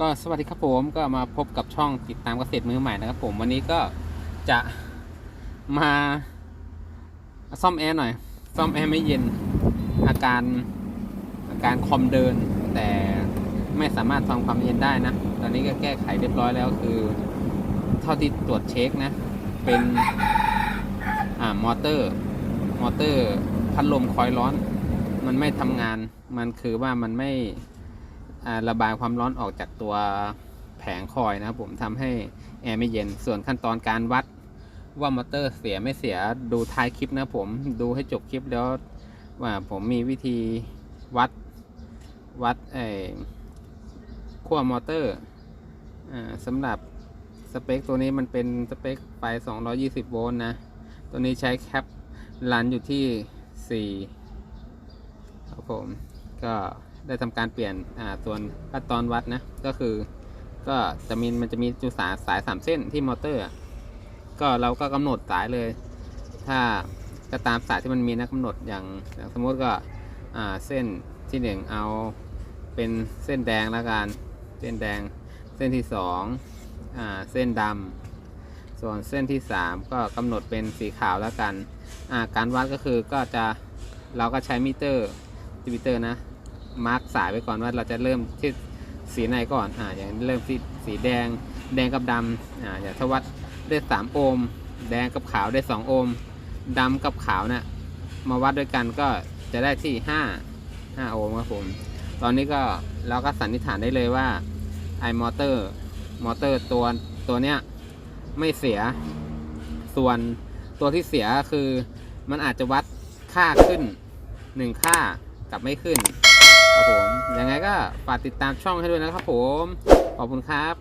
ก็สวัสดีครับผมก็มาพบกับช่องติดตามเกษตรมือใหม่นะครับผมวันนี้ก็จะมาซ่อมแอร์หน่อย ซ่อมแอร์ไม่เย็นอาการอาการคอมเดิน แต่ไม่สามารถทำความเย็นได้นะ ตอนนี้ก็แก้ไขเรียบร้อยแล้วคือ เท่าที่ตรวจเช็คนะ เป็นอ่ามอเตอร์ มอเตอร์พัดลมคอยล์ร้อน มันไม่ทำงานมันคือว่ามันไม่ ระบายความร้อนออกจากตัวแผงคอยนะครับผมทำให้แอร์ไม่เย็น ส่วนขั้นตอนการวัดว่ามอเตอร์เสียไม่เสียดูท้ายคลิปนะผมดูให้จบคลิปแล้วว่าผมมีวิธีวัดวัดไอ้ขั้วมอเตอร์อสำหรับสเปคตัวนี้มันเป็นสเปคไฟ 220 โวลต์นะ ตัวนี้ใช้แคปรันอยู่ที่ 4 ครับผม ก็ ได้ทำการเปลี่ยนอ่าส่วนขั้นตอนวัดนะก็คือ ก็จะมีมันจะมีจุดสายสายสามเส้นที่มอเตอร์ ก็เราก็กำหนดสายเลย ถ้าจะตามสายที่มันมีนะกำหนดอย่างอย่างสมมติก็อ่าเส้นที่หนึ่งเอาเป็นเส้นแดงแล้วกันเส้นแดงเส้นที่สองอ่าเส้นดำส่วนเส้นที่สามก็กำหนดเป็นสีขาวแล้วกันอ่าการวัดก็คือก็จะเราก็ใช้มิเตอร์ทวิเตอร์นะ มาร์กสายไว้ก่อนว่าเราจะเริ่มที่สีไหนก่อนอ่าอย่างเริ่มที่สีแดง แดงกับดำอ่าอย่างถ้าวัดได้3โอห์มแดงกับขาวได้2โอห์มดำกับขาวนะ่ะมาวัดด้วยกันก็จะได้ที่5 5โอห์มครับผม ตอนนี้ก็เราก็สันนิษฐานได้เลยว่าไอมอเตอร์มอเตอร์ตัวตัวเนี้ยไม่เสียส่วนตัวที่เสียคือมันอาจจะวัดค่าขึ้นหนึ่งค่ากับไม่ขึ้น ครับผมยังไงก็ฝากติดตามช่องให้ด้วยนะครับผม ขอบคุณครับ